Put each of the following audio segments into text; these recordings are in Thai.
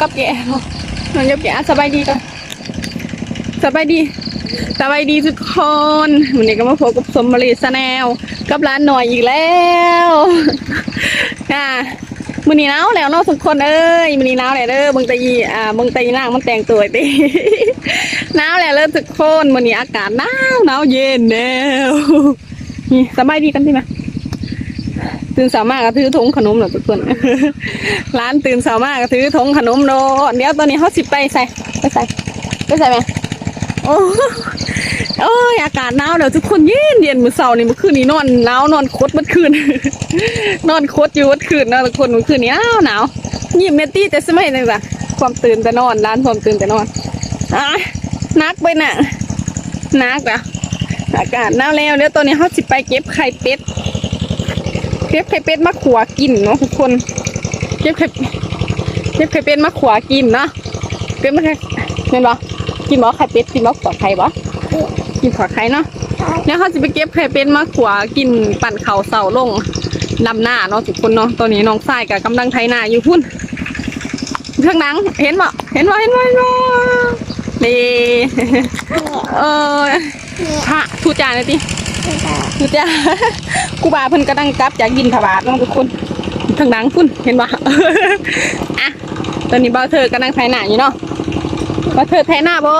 กับแกเน้องกับแก่สบายดีก่อนสบายดีสบายดีทุกคนวันนี้ก็มาพบกับสมบริสแนลกับร้านหน่อยอีกแล้วอะมือนี้หนาวแล้วเนาะทุกคนเอ้ยมือนี้หนาวแล้วเด้อเบิ่งตะยีอ่างตะยีนางมันแต่งตัวติหนาวแล้วเด้อทุกคนมือนี้อากาศหนาวหนาวเย็นแล้วสบายดีกันที่ไหม ตื่นสามารถก็ถือถุงขนมเหรอทุกคน ร้านตื่นสามารถก็ถือถุงขนมโดดเดี๋ยวตอนนี้เขาสิไปใส่ไปใส่ไปใส่ไหมโอ้โอ้ยอากาศหนาวเดี๋ยวทุกคนเย็นเย็นมื้อเช้านี่เมื่อคืนนี้นอนหนาวนอนคดเมื่อคืน นอนคดอยู่เมื่อคืนนะทุกคนเมื่อคืนนี้หนาวหนาวยิ้มเนตตี้แต่สมัยนึงจ้ะความตื่นแต่นอนร้านความตื่นแต่นอนอะนักไปน่ะนักอะอากาศหนาวแล้วเดี๋ยวตอนนี้เขาสิไปเก็บไข่เป็ด เก็บไข่เป็ดมาขัวกินเนาะทุกคนเก็บไข่เก็บไข่เป็ดมาขัวกินเนาะเก็บมาไข่เห็นบ่กินบ่ไข่เป็ดกินบ่ขัวไข่บ่กินขัวไข่เนาะแล้วเขาจะไปเก็บไข่เป็ดมาขัวกินปั่นเข่าวเสาลงลำหน้าเนาะทุกคนเนาะตอนนี้น้องทรายกับกำลังไถนาอยู่พุ่นเครื่องหนังเห็นบ่เห็นบ่เห็นบ่เห็นบ่นี่เออพระทูจานเลยติ คือจ้ากูบาเพิ่นกำลังกลับจากยินทบาทน้องทุกคนทางดังพุ่นเห็นปะอะตอนนี้บ่าวเธอกำลังไถหน้าอยู่เนาะบ่าวเธอไถหน้าบ่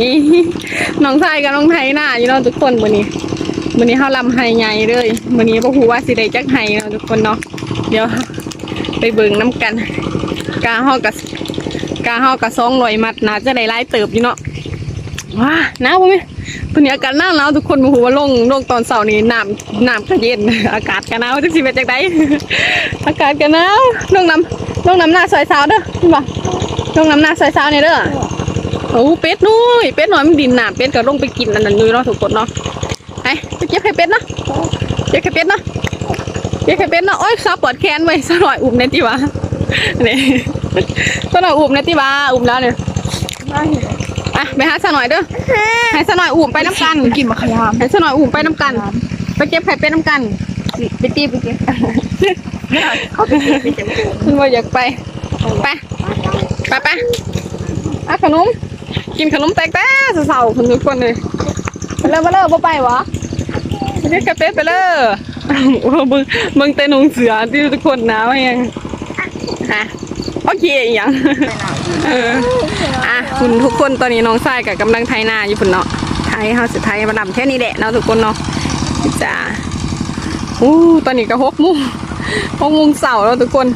นี่น้องชายกับน้องไถหน้าอยู่เนาะทุกคนมื้อนี้มื้อนี้เฮาลำไห้ใหญ่เลยมื้อนี้บ่ฮู้ว่าสิได้จักไห้เนาะทุกคนเนาะเดี๋ยวไปเบิ่งน้ำกันกาเฮากับกาเฮากับ200มัดน่าจะได้หลายเติบอยู่เนาะว้าหนาวบ่แม่ ตอนนี้อากาศหนาวแล้วทุกคนมาหูว่าลงลงตอนเสาร์นี้น้ำน้ำก็เย็น อากาศก็หนาวจังสิเป็นจังไดอากาศก็หนาวลงน้ำลงน้ำหน้าซอยสาวเด้อเห็นบ่ลงน้ำหน้าซอยสาวนี่เด้อโอ้เป็ดนุ้ยเป็ดน้อยมันดินหน้ำเป็ดก็ลงไปกินอันนั้นอยู่เนาะทุกคนเนาะไปไปเก็บไข่เป็ดเนาะเก็บไข่เป็ดเนาะเก็บไข่เป็ดเนาะโอ้ยขาปวดแขนไว้สะหน่อยอุ้มในที่ว่านี่สะหน่อยอุ้มในที่ว่าอุ้มแล้วเนี่ย ไปหาสะหน่อยเด้อให้สะหน่อยอุ่มไปน้ำกันกินมะขยามให้สะหน่อยอุ่มไปน้ำกัน ไปเก็บไข่เป็ดน้ำกันไปตีไปเก็บเขาไปเก็บไปเก็บคุณว่าอยากไปไปไปไปอะขนมกินขนมแตกแต่เสาๆคุณทุกคนเลยไปเลยไปเลยบ่ไปวะไปเก็บไข่เป็ดไปเลยโอ้มึงมึงเต้นหงเสือที่ทุกคนหนาวเองฮะโอเคอีกอย่างเอออะ คุณทุกคนตอนนี้น้องทรายกับกำลังไทยนาอยู่พุ่นเนาะไทยเฮาสิไทยมาดำแค่นี้แหละเนาะทุกคนเนาะจ้าอู้ตอนนี้ก็หกโมงหกโมงเสาร์แล้วทุกคน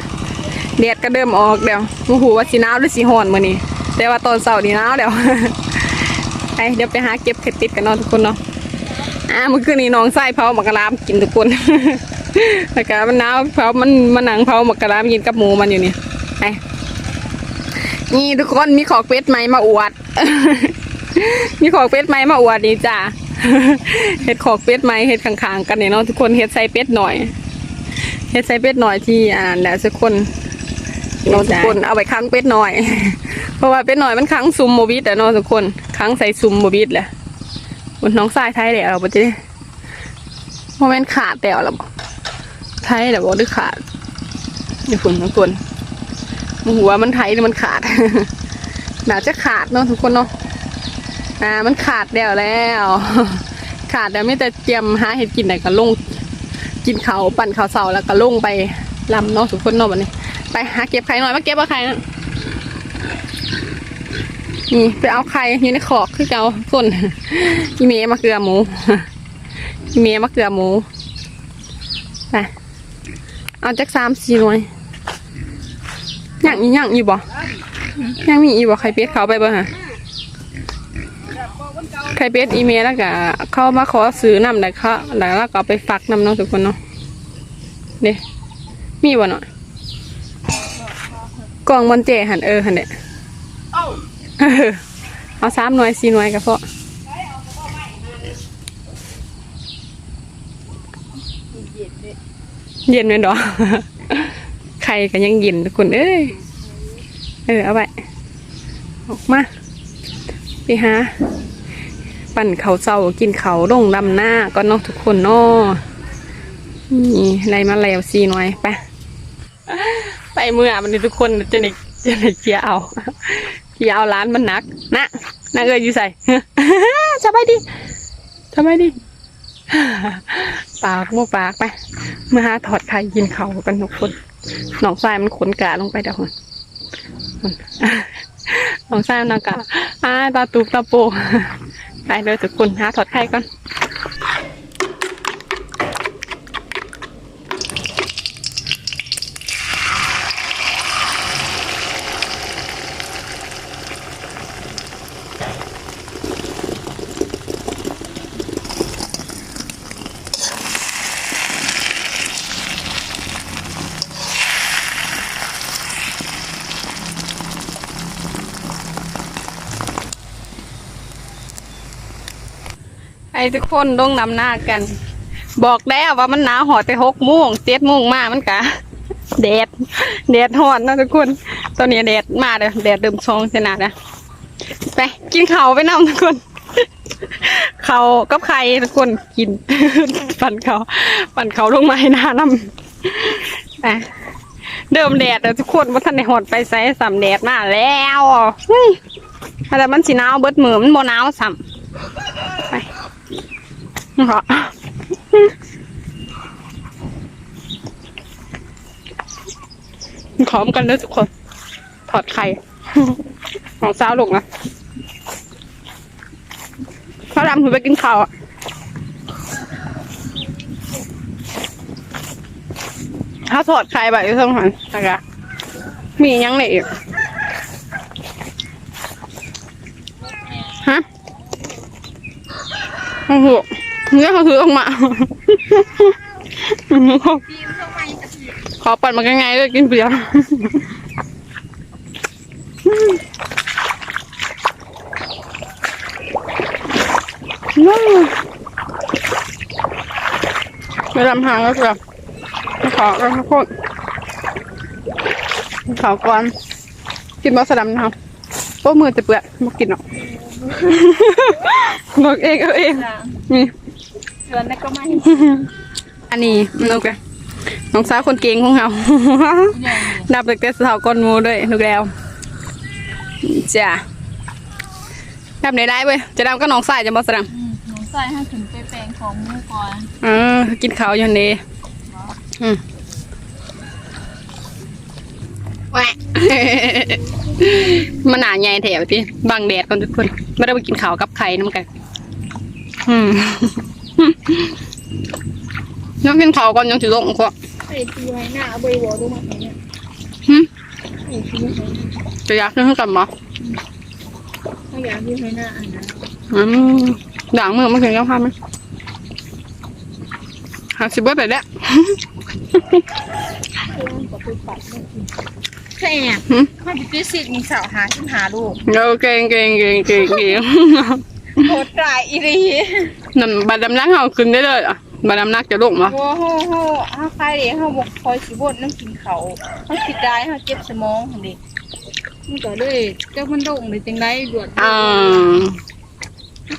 แดดก็เริ่มออกแล้วโอ้โหว่าสีหนาวหรือสีฮ้อนมื้อนี้แต่ว่าตอนเสาร์นี่หนาวแล้วไปเดี๋ยวไปหาเก็บเห็ดติดกันเนาะทุกคนเนาะอะเมื่อคืนนี้น้องทรายเผาหมักกะลามกินทุกคนแล้วก็มันหนาวเผามันมันหนังเผาหมักกะลามกินกับหมูมันอยู่นี่ไป นี่ทุกคนมีของเป็ดไหมมาอวด มีของเป็ดไหมมาอวดดีจ้าเห็ดของเป็ดไหมเห็ดข้างๆกันเนี่ยเนาะทุกคนเห็ดใส่เป็ดหน่อยเห็ดใส่เป็ดหน่อยที่อ่าแล้วทุกคนเราทุกคนเอาไปค้างเป็ดหน่อย เพราะว่าเป็ดหน่อยมันค้างซุมโมบิดแต่เนาะทุกคนค้างใส่ซุมโมบิดแหละบนน้องทรายไทยเดี๋ยวเราไปจะโมเมนต์ขาดแต่เราบอกไทยเดี๋ยวบอกหรือขาดเดี๋ยวฝนทุกคน หัวมันไทยหรือมันขาด หน่าจะขาดเนาะทุกคนเนาะอ่ามันขาดแล้วแล้ว ขาดแล้วไม่แต่เตรียมหาเห็ดกินไหนก็ลง กินเขาปั่นเขาเสาแล้วก็ลงไปลำเนาะทุกคนเนาะวันนี้ ไปหาเก็บไข่หน่อยมาเก็บเอาไข่นะนี่ไปเอาไข่อยู่ในขอกคือเจ้าคนอีเมมาเกลือหมูอีเมมาเกลือหมูไปเอาจักสามสี่หน่วย ย่างอีย่างอยู่บ่ย่างมีอีบ่ไข่เป็ดเขาไปบ่ฮะไข่เป็ดอีเมลแล้วก็เข้ามาขอซื้อน้ำแล้วเขาแล้วเราก็ไปฝักน้ำเนาะทุกคนเนาะนี่มีบ่เนาะกล่องมันเจหันเออหันเด้เออเอาสามหน่วยสี่หน่วยก็พอเย็นไหมดอก ใครก็ยังย็นทุกคนเอ้ยเออเอาไปออกมาไปหาปั่นเขาเศร้ากินเขาลงดำหน้าก็เนาะทุกคนนาะนี่อะไรมาแล้วซีน่อยไปไปเมื่อมันนี้ทุกคนจะนี่จะไหนเกียเอาเกียเอาร้านมันนักนะนะเอ้ยอยู่ใส่สบายดีสบายดีปากโมปากไปมาหาถอดไข่กินเขากันทุกคน หนองทรายมันขนกาลงไปเดี๋ยวคนหนองทรายมันนองกาอ้าตาตูบตาโปไปเลยทุกคนหาถอดไข่ก่อน ทุกคนลงนำหน้ากัน บอกแล้วว่ามันหนาวหอดแต่หกโมงเจ็ดโมงมามันกะแดดแดดหอนนะทุกคน ตอนนี้แดดมาเลยแดดเดิมชองเสนานะไปกินเขาไปน้ำทุกคนเขากับไข่ทุกคนกิน ปั่นเขาปั่นเขาลงมาให้หน้าน้ำไปเดิมแดดทุกคนว่าท่านในหอดไปใส่สามแดดมาแล้วแต่มันสีหนาวเบิดเหมือมันโมหนาวสัม ไปเหรอขอมกันเลยทุกคน ถอดไข่ ของสาวลงนะพระดำคือไปกินข้าวอะถ้าถอดไข่แบบนี้ต้องหันนะคะมียังไงอีกฮะโอ้โห เนี่ยเขาคือออกมาขอปั่นมาไงๆเลยกินเปรี้ยวไปทำทางก็คือขอกันทุกคนขอก่อน กินบอสดำนะครับโอ้มือจะเปื่อยไม่กินหรอกบอกเองเอาเองนี่ เดือนแล้วก็ไม่อันนี้นกอะน้องสาวคนเก่งของเราดับเด็กแต่สาวก้นหมูด้วยนกแล้วจ้ะดับไหนได้เว้ยจะดำก็น้องสายจะบอสดังหนูใส่ให้ถึงไปแปลงของมูก่อนเออกินข้าวอยู่นี่อืมแหวะมันหนาใหญ่แถวที่บังแดดก่อนทุกคนไม่ได้ไปกินข้าวกับไข่น้ำกันอืม ยังกินข้าวก่อนยังถือลงก็ไอ้ตีไว้หน้าเอาใบวอดูมาเนี่ยหึไอ้ตีไว้หน้าจะอยากซื้อกันบ่ถ้าอยากยืนไว้หน้าอันนั้นอืมด่างมือมันถึงยังพาไหมหักสิบเบิร์ดไปแล้วใช่เนี่ยหึมันจะติดสิทธิ์มีสาวหาขึ้นหาลูกเออเก่งเก่งเก่งเก่งเก่ง โหดกลายอีรีนั่นบัดดำนักเขาขึ้นได้เลยอะบัดดำนักจะลงมาโอ้โหโหเอาใครเด็กเขาบอกคอยสิบดน้ำกินเขาเขาคิดได้เขาเจ็บสมองของเด็กมันก็เลยเจ้ามันโด่งเลยจังไรดวดอ่า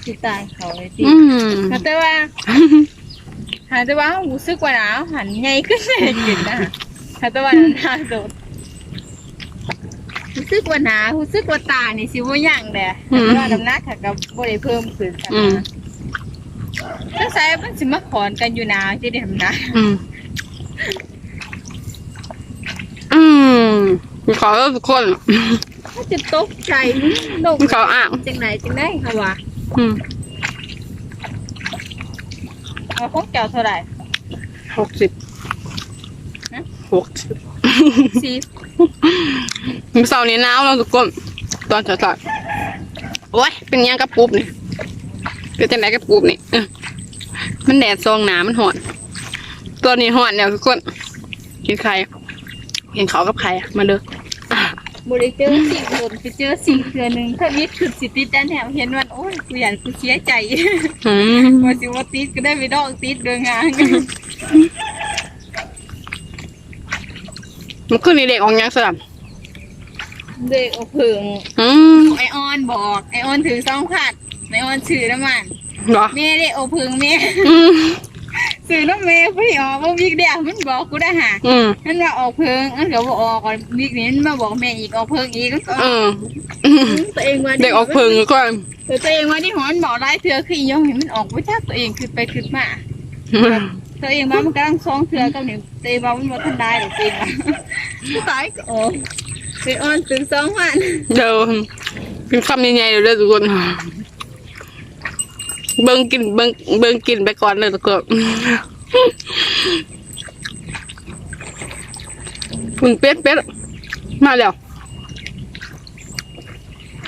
สิตายเขาเลยติอืมแต่ว่าหาแต่ว่าหูซึกว่าหนาวหันใหญ่ขึ้นเลยกินนะหาแต่ว่าหนาวโดด หูซึกว่าหนาวหูซึกว่าตานี่สิว่าย่างแหละแต่ว่าน้ำหนักค่ะกับบ่ได้เพิ่มขึ้นค่ะอืมถ้าใส่มันสิมาขอนกันอยู่นะจะได้ทำนะอืมอืมขอทุกคน ถ้าจะตกใจโดกขออ่าง จังไหนจังได้ค่ะวะอืมเอาพวกเจ้าเท่าไหร่ หกสิบฮะหกสิบ สิบมี เสาร์นี้หนาวแล้วทุกคนตอนเช้าๆโอ้ยเป็นยังกับปุ๊บนี่เป็นจังไหนกับปุ๊บนี่เออมันแดดซองหนามันหอนตัวนี้หอนเนี่ยทุกคนกินไข่กินเขาวกับไข่อะมาเด้ออะบริเจอสิ่งโดนไปเจอสิ่งเทือหนึ่งถ้ามิดคือสิติดด้านแถวเห็นวันโอ้ยกูอยากกูเสียใจอืมว่าสิว่าติดก็ได้ไปดอกติดเดินงาน มันขึ้นนี่เด็กออกยังสลับเด็กเอาเพิงอืมไอออนบอกไอออนถือซองผัดไอออนถือน้ำมันเหรอแม่ได้โอาเพิงแม่อืมสื่อน้ำเมย์พี่ออกว่าวิกเดียวมันบอกกูได้หาอืมมันว่าออกเพิงอันก็บอกออกก่อนวิกนี้มันมาบอกแม่อีกออกเพิงอีกก็เออตัวเองว่าเด็กออกเพิงก่อนตัวเองว่าที่หอนบอกได้เถื่อคือยองเห็นมันออกว่าจากตัวเองคือไปคือมา ตัวเองว่ามันกำลังซองเถื่อกับเนี่ยตัวเองว่ามันว่าทันได้หรอกตัวเองว่าตายก็ออกเป็นออนถึงสองวันเดี๋ยวกินคำใหญ่ๆเดี๋ยวเด้อทุกคนเบิ่งกินเบิ่งเบิ่งกินไปก่อนเลยทุกคนคุณเป็ดเป็ดมาแล้ว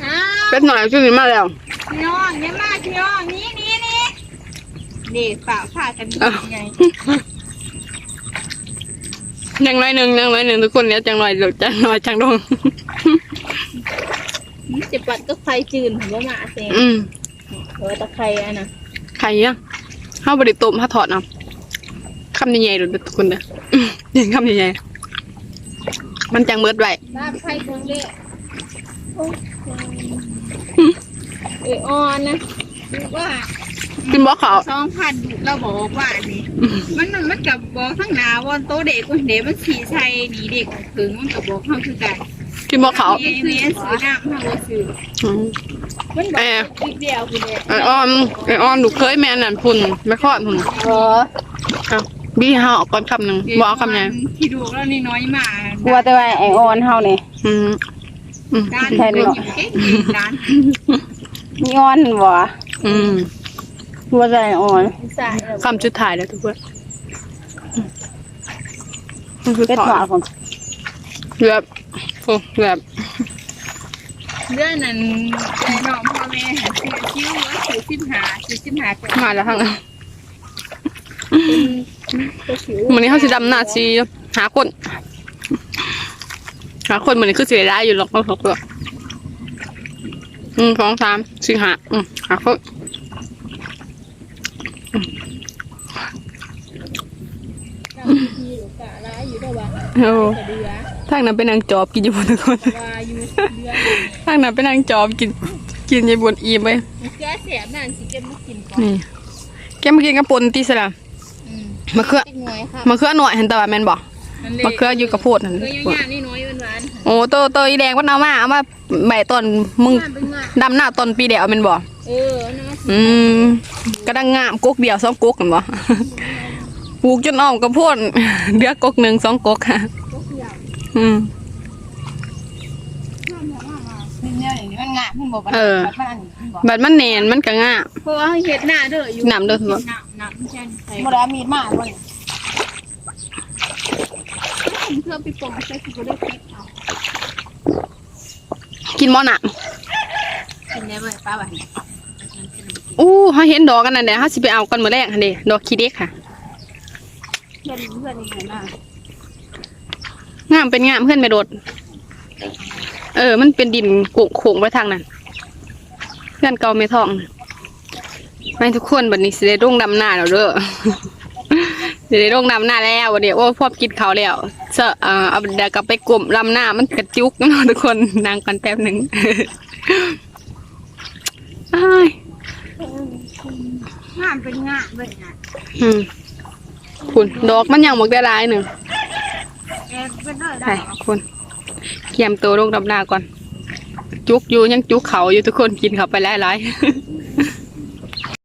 อ้าวเป็ดหน่อยช่วยมาแล้ว พี่น้องเนี่ยมาพี่น้องนี่นี่นี่ เด็กฝ่าฝ่ากันยังไงยังน้อยหนึ่งยังน้อยหนึ่งทุกคนเนี้ยจังหน่อยเดี๋ยวจังหน่อยจังดงจะปัดก็ไฟจืนผมว่ามาเซงอืมหัวตะไคร้อะนะไข่อะข้าวบริตมถ้าถอดเอาคำใหญ่ๆเดี๋ยวทุกคนเด้ออืมยิงคำใหญ่ๆมันจังเมิดไว้ลาบไข่คงเละเออออนนะว่า กินบ่เขาวสองพันเราบอกว่านี่มันมันมันกับบอกทั้งหนาวันโตเด็กคนเด็กมันสีชัยหนีเด็กถึงมันกับบอกเขาคือกันกินบ่เขาวมีมีอันซื้อน้ำเขาซื้ออืมมันบอกแอบอีกเดียวคือเด็กไอออนไอออนลูกเคยแม่นั่นพุ่นไม่คลอดพุ่นเอออ้าวบี้เฮาเอาก่อนคำหนึ่งบ่เอาคำใหญ่ที่ดูแล้วนี่น้อยมากกลัวแต่ว่าไอออนเฮานี่อืมอืมด้านใช่เป็นหรออยู่เก่งด้านมีออนบ่อืม กลัวแต่ไอออนสายคำสุดท้ายแล้วทุกคนมันคือเป็ดถอหวาดของแบบโอ้แบบเรื่องนั้นใจน้องพ่อแม่หาซื้อคิ้วว่าซื้อสิบหาซื้อสิบหาก็มาแล้วทั้งนั้นก็คิ้ววันนี้เขาสิดำหน้าซีหาคนหาคนเหมือนคือเสียได้อยู่หรอกเขาบอกว่าอืมสองสามสี่หาอืมหาคน ที่หรือกะร้ายอยู่ระหว่างโอ้กระเดือทางนั้นเป็นนางจอบกินอยู่บนทุกคนว่าอยู่เดือทางนั้นเป็นนางจอบกิน กินอยบนอีมไปมันเกลือเสียนั่นสิเก็บมากินก่อนนี่แกมากินกับปนตีสละอืมมะเขือติ๊กหน่อยค่ะมะเขือหน่อยเห็นแต่ว่าแม่นบอกมะเขืออยู่กับโพดนั่นเออยังๆนี่น้อยหวานๆโอ้โตโตอีแดงว่าเอามาเอามาใบต้นมึงงานเป็นงานดำหน้าต้นปีเดียวแม่นบอกเออนะอืมกระดังงามกกเดียวสองกกกันบ่ปลูกจนอ้อมกระโพดเดือกกกหนึ่งสองกกค่ะก็คืออย่างอืมนี่เนี่ยอย่างนี้มันงานมันบอกว่าเออแบบมันมันบอกบัดมันแหนนมันก็งามเพราะว่าเห็ดหน้าเด้ออยู่น้ำเด้อเถอะน้ำน้ำใช่ใช่บ่ได้มีดมาบ่เพื่อไปปองใส่คือบ่ได้คิดเอา กินบ่หนักกินได้เว้ยป้าบัดนี้อู้เฮาเห็นดอกกันนั่นแหละเฮาสิไปเอากันมื้อแรกหั่นเด้ดอกขี้เด็กค่ะเพื่อนเพื่อนนี่นะงามเป็นงามเพื่อนไม่โดด เออ มันเป็นดินกุโขงไปทางนั้น เพื่อนเก่าไม่ท่อง ไม่ทุกคนบัดนี้สิได้ร่งดำหน้าแล้วเด้อ สิได้ร่งดำหน้าแล้ววันเดียวโอ้พ่อกินข้าวแล้วเสอะเอ่อเอาเดี๋ยวกลับไปกลุ่มดำหน้ามันกระจุกเนาะทุกคนนางกันแป๊บหนึ่งอ้ายงานเป็นงานเว้ยงานอืมคุณดอกมันยังหมกได้หลายหนึ่งเออเป็นเด้อไปได้คุณเกียมตัวลงดำหน้าก่อน จุกอยู่ยังจุกเขาอยู่ทุกคนกินเขาไปหลายๆ